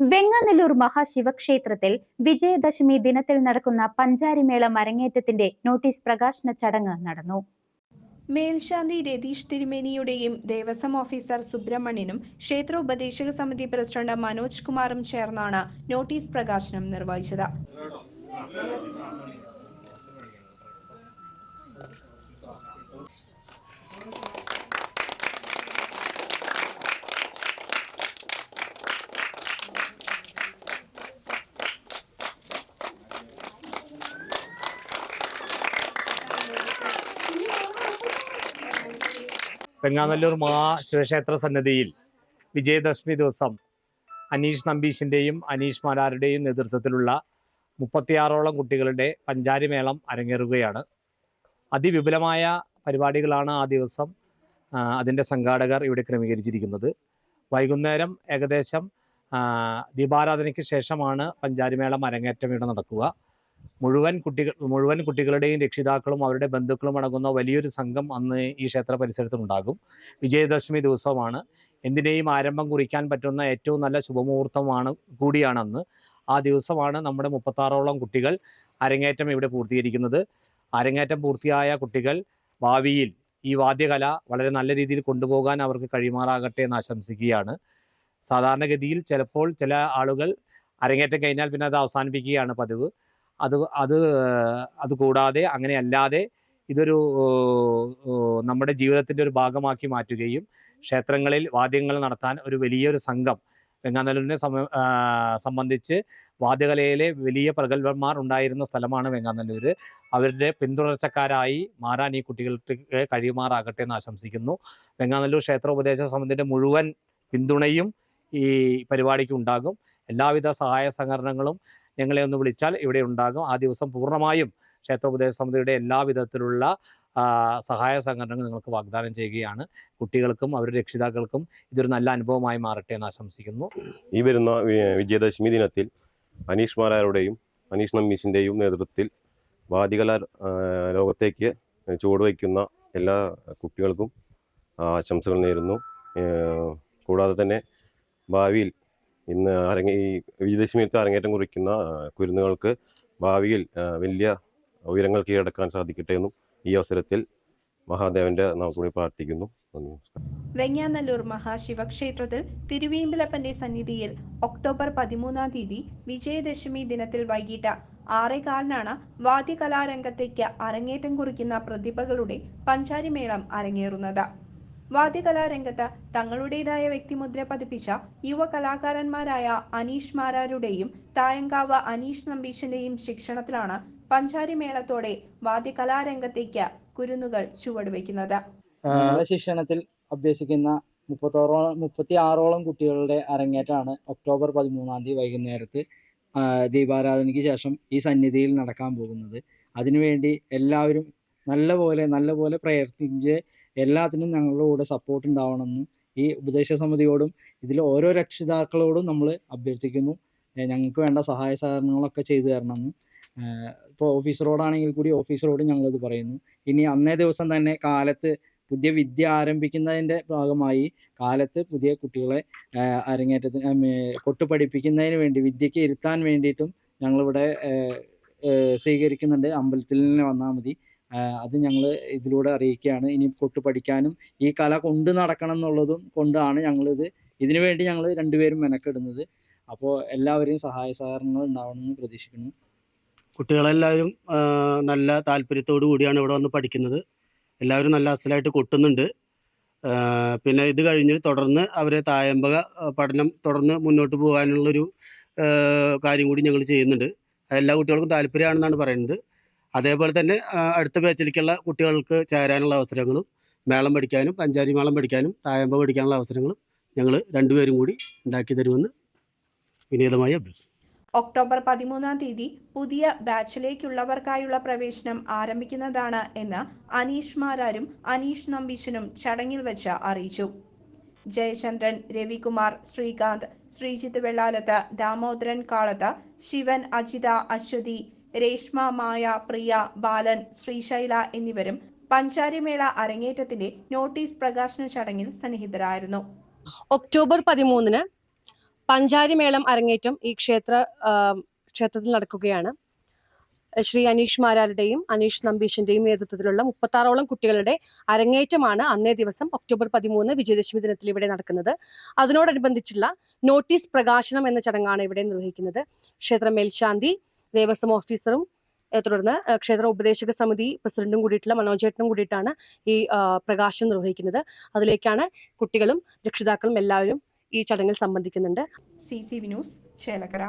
വെങ്ങാനല്ലൂർ മഹാശിവക്ഷേത്രത്തിൽ വിജയദശമി ദിനത്തിൽ നടക്കുന്ന പഞ്ചാരിമേള മരങ്ങേറ്റത്തിന്റെ നോട്ടീസ് പ്രകാശന ചടങ്ങ് നടന്നു. മേൽശാന്തി രതീഷ് തിരുമേനിയുടെയും ദേവസ്വം ഓഫീസർ സുബ്രഹ്മണ്യനും ക്ഷേത്ര ഉപദേശക സമിതി പ്രസിഡന്റ് മനോജ് കുമാറും ചേർന്നാണ് നോട്ടീസ് പ്രകാശനം നിർവഹിച്ചത്. വെങ്ങാനല്ലൂർ മഹാശിവക്ഷേത്ര സന്നിധിയിൽ വിജയദശമി ദിവസം അനീഷ് നമ്പീശിന്റെയും അനീഷ് മാരാരുടെയും നേതൃത്വത്തിലുള്ള മുപ്പത്തിയാറോളം കുട്ടികളുടെ പഞ്ചാരിമേളം അരങ്ങേറുകയാണ്. അതിവിപുലമായ പരിപാടികളാണ് ആ ദിവസം അതിന്റെ സംഘാടകർ ഇവിടെ ക്രമീകരിച്ചിരിക്കുന്നത്. വൈകുന്നേരം ഏകദേശം ദീപാരാധനയ്ക്ക് ശേഷമാണ് പഞ്ചാരിമേളം അരങ്ങേറ്റം ഇവിടെ നടക്കുക. മുഴുവൻ കുട്ടികൾ മുഴുവൻ കുട്ടികളുടെയും രക്ഷിതാക്കളും അവരുടെ ബന്ധുക്കളും അടങ്ങുന്ന വലിയൊരു സംഘം അന്ന് ഈ ക്ഷേത്ര പരിസരത്തുണ്ടാകും വിജയദശമി ദിവസമാണ്. എന്തിനേയും ആരംഭം കുറിക്കാൻ പറ്റുന്ന ഏറ്റവും നല്ല ശുഭമുഹൂർത്തമാണ് കൂടിയാണ് അന്ന് ആ ദിവസമാണ് നമ്മുടെ മുപ്പത്താറോളം കുട്ടികൾ അരങ്ങേറ്റം ഇവിടെ പൂർത്തീകരിക്കുന്നത്. അരങ്ങേറ്റം പൂർത്തിയായ കുട്ടികൾ ഭാവിയിൽ ഈ വാദ്യകല വളരെ നല്ല രീതിയിൽ കൊണ്ടുപോകാൻ അവർക്ക് കഴിയുമാറാകട്ടെ എന്ന് ആശംസിക്കുകയാണ്. സാധാരണഗതിയിൽ ചിലപ്പോൾ ചില ആളുകൾ അരങ്ങേറ്റം കഴിഞ്ഞാൽ പിന്നെ അത് അവസാനിപ്പിക്കുകയാണ് പതിവ്. അത് അത് അത് കൂടാതെ അങ്ങനെ അല്ലാതെ ഇതൊരു നമ്മുടെ ജീവിതത്തിന്റെ ഒരു ഭാഗമാക്കി മാറ്റുകയും ക്ഷേത്രങ്ങളിൽ വാദ്യങ്ങൾ നടത്താൻ ഒരു വലിയൊരു സംഘം വെങ്ങാനല്ലൂരിനെ സംബന്ധിച്ച് വാദ്യകലയിലെ വലിയ പ്രഗത്ഭന്മാർ ഉണ്ടായിരുന്ന സ്ഥലമാണ് വെങ്ങാനല്ലൂർ അവരുടെ പിന്തുടർച്ചക്കാരായി മാറാൻ ഈ കുട്ടികൾക്ക് കഴിയുമാറാകട്ടെ എന്ന് ആശംസിക്കുന്നു. വെങ്ങാനല്ലൂർ ക്ഷേത്രോപദേശ സമിതിയുടെ മുഴുവൻ പിന്തുണയും ഈ പരിപാടിക്ക് ഉണ്ടാകും എല്ലാവിധ സഹായ സഹകരണങ്ങളും ഞങ്ങളെ ഒന്ന് വിളിച്ചാൽ ഇവിടെ ഉണ്ടാകും. ആ ദിവസം പൂർണമായും ക്ഷേത്രോപദേശ സമിതിയുടെ എല്ലാവിധത്തിലുള്ള സഹായ സംഘടനകൾ നിങ്ങൾക്ക് വാഗ്ദാനം ചെയ്യുകയാണ്. കുട്ടികൾക്കും അവരുടെ രക്ഷിതാക്കൾക്കും ഇതൊരു നല്ല അനുഭവമായി മാറട്ടെ എന്ന് ആശംസിക്കുന്നു. ഈ വരുന്ന വിജയദശമി ദിനത്തിൽ അനീഷ് മാരാരുടെയും അനീഷ് നമ്മീഷിന്റെയും നേതൃത്വത്തിൽ വാദികല ലോകത്തേക്ക് ലോകത്തേക്ക് ചുവടുവയ്ക്കുന്ന എല്ലാ കുട്ടികൾക്കും ആശംസകൾ നേരുന്നു. കൂടാതെ തന്നെ ഭാവിയിൽ ഇന്ന് അരങ്ങ ഈ വിജയദശമിയത്തെ അരങ്ങേറ്റം കുറിക്കുന്ന കുരുന്നുകൾക്ക് ഭാവിയിൽ വലിയ ഉയരങ്ങൾ കീഴടക്കാൻ സാധിക്കട്ടെ എന്നും ഈ അവസരത്തിൽ മഹാദേവന്റെ നാം കൂടി പ്രാർത്ഥിക്കുന്നു വെങ്ങാനല്ലൂർ മഹാശിവക്ഷേത്രത്തിൽ തിരുവേമ്പിലപ്പന്റെ സന്നിധിയിൽ ഒക്ടോബർ പതിമൂന്നാം തീയതി വിജയദശമി ദിനത്തിൽ വൈകിട്ട് ആറേകാലിനാണ് വാദ്യകലാരംഗത്തേക്ക് അരങ്ങേറ്റം കുറിക്കുന്ന പ്രതിഭകളുടെ പഞ്ചാരിമേളം അരങ്ങേറുന്നത്. വാദ്യകലാരംഗത്ത് തങ്ങളുടേതായ വ്യക്തിമുദ്ര പതിപ്പിച്ച യുവ കലാകാരന്മാരായ അനീഷ് മാരാരുടെയും തായങ്കാവ് അനീഷ് നമ്പീശന്റെയും ശിക്ഷണത്തിലാണ് പഞ്ചാരി മേളത്തോടെ വാദ്യകലാരംഗത്തേക്ക് കുരുന്നുകൾ ചുവടുവെക്കുന്നത് ശിക്ഷണത്തിൽ അഭ്യസിക്കുന്ന മുപ്പത്തോറോളം മുപ്പത്തി ആറോളം കുട്ടികളുടെ അരങ്ങേറ്റാണ് ഒക്ടോബർ പതിമൂന്നാം തീയതി വൈകുന്നേരത്ത് ദീപാരാധനയ്ക്ക് ശേഷം ഈ സന്നിധിയിൽ നടക്കാൻ പോകുന്നത്. അതിനുവേണ്ടി എല്ലാവരും നല്ലപോലെ നല്ലപോലെ പ്രയത്നിച്ച് എല്ലാത്തിനും ഞങ്ങളുടെ കൂടെ സപ്പോർട്ട് ഉണ്ടാവണമെന്ന് ഈ ഉപദേശ സമിതിയോടും ഇതിൽ ഓരോ രക്ഷിതാക്കളോടും നമ്മൾ അഭ്യർത്ഥിക്കുന്നു. ഞങ്ങൾക്ക് വേണ്ട സഹായ സഹകരണങ്ങളൊക്കെ ചെയ്തു തരണമെന്ന്. ഇപ്പോൾ ഓഫീസറോടാണെങ്കിൽ കൂടി ഓഫീസറോട് ഞങ്ങളിത് പറയുന്നു. ഇനി അന്നേ ദിവസം തന്നെ കാലത്ത് പുതിയ വിദ്യ ആരംഭിക്കുന്നതിന്റെ ഭാഗമായി കാലത്ത് പുതിയ കുട്ടികളെ അരങ്ങേറ്റത്തിന് കൊട്ടുപഠിപ്പിക്കുന്നതിന് പഠിപ്പിക്കുന്നതിന് വേണ്ടി വിദ്യയ്ക്ക് ഇരുത്താൻ വേണ്ടിയിട്ടും ഞങ്ങളിവിടെ സ്വീകരിക്കുന്നുണ്ട്. അമ്പലത്തിൽ നിന്ന് വന്നാൽ മതി. അത് ഞങ്ങൾ ഇതിലൂടെ അറിയിക്കുകയാണ്. ഇനി കൊട്ട് പഠിക്കാനും ഈ കല കൊണ്ട് നടക്കണം എന്നുള്ളതും കൊണ്ടാണ് ഞങ്ങളിത് ഇതിനു വേണ്ടി ഞങ്ങൾ രണ്ടുപേരും മെനക്കെടുന്നത്. അപ്പോൾ എല്ലാവരെയും സഹായ സഹകരണങ്ങൾ ഉണ്ടാവണമെന്ന് പ്രതീക്ഷിക്കുന്നു. കുട്ടികളെല്ലാവരും നല്ല താല്പര്യത്തോടു കൂടിയാണ് ഇവിടെ വന്ന് പഠിക്കുന്നത്. എല്ലാവരും നല്ല അസലായിട്ട് കൊട്ടുന്നുണ്ട്. പിന്നെ ഇത് കഴിഞ്ഞ് തുടർന്ന് അവരെ തായമ്പക പഠനം തുടർന്ന് മുന്നോട്ട് പോകാനുള്ളൊരു കാര്യം കൂടി ഞങ്ങൾ ചെയ്യുന്നുണ്ട്. എല്ലാ കുട്ടികൾക്കും താല്പര്യമാണെന്നാണ് പറയുന്നത്. അതേപോലെ തന്നെ അടുത്ത ബാച്ചിലേക്കുള്ള കുട്ടികൾക്ക് ചേരാനുള്ള അവസരങ്ങളും മേളം പഠിക്കാനും പഞ്ചാരി മേളം പഠിക്കാനും തായമ്പ പഠിക്കാനുള്ള അവസരങ്ങളും ഞങ്ങൾ രണ്ടുപേരും കൂടി ഉണ്ടാക്കി തരുമെന്ന് വിനീതമായി അഭ്യർത്ഥിക്കുന്നു. ഒക്ടോബർ പതിമൂന്നാം തീയതി പുതിയ ബാച്ചിലേക്കുള്ളവർക്കായുള്ള പ്രവേശനം ആരംഭിക്കുന്നതാണ് എന്ന് അനീഷ് മാരാരും അനീഷ് നമ്പീശനും ചടങ്ങിൽ വെച്ച് അറിയിച്ചു. ജയചന്ദ്രൻ രവികുമാർ ശ്രീകാന്ത് ശ്രീജിത്ത് വെള്ളാലത്ത് ദാമോദരൻ കാളത്ത് ശിവൻ അജിത അശ്വതി രേഷ്മ മായ പ്രിയ ബാലൻ ശ്രീശൈല എന്നിവരും പഞ്ചാരിമേള അരങ്ങേറ്റത്തിന്റെ നോട്ടീസ് പ്രകാശന ചടങ്ങിൽ സന്നിഹിതരായിരുന്നു. ഒക്ടോബർ പതിമൂന്നിന് പഞ്ചാരിമേളം അരങ്ങേറ്റം ഈ ക്ഷേത്ര ക്ഷേത്രത്തിൽ നടക്കുകയാണ്. ശ്രീ അനീഷ് മാരാരുടെയും അനീഷ് നമ്പീഷിന്റെയും നേതൃത്വത്തിലുള്ള മുപ്പത്താറോളം കുട്ടികളുടെ അരങ്ങേറ്റമാണ് അന്നേ ദിവസം ഒക്ടോബർ പതിമൂന്ന് വിജയദശമി ദിനത്തിൽ ഇവിടെ നടക്കുന്നത്. അതിനോടനുബന്ധിച്ചുള്ള നോട്ടീസ് പ്രകാശനം എന്ന ചടങ്ങാണ് ഇവിടെ നിർവഹിക്കുന്നത്. ക്ഷേത്ര മേൽശാന്തി ദേവസ്വം ഓഫീസറും തുടർന്ന് ക്ഷേത്ര ഉപദേശക സമിതി പ്രസിഡന്റും കൂടിയിട്ടുള്ള മനോജേട്ടനും കൂടിയിട്ടാണ് ഈ പ്രകാശം പ്രകാശനം നിർവഹിക്കുന്നത്. അതിലേക്കാണ് കുട്ടികളും രക്ഷിതാക്കളും എല്ലാവരും ഈ ചടങ്ങിൽ സംബന്ധിക്കുന്നുണ്ട്. C C V news Chelakkara.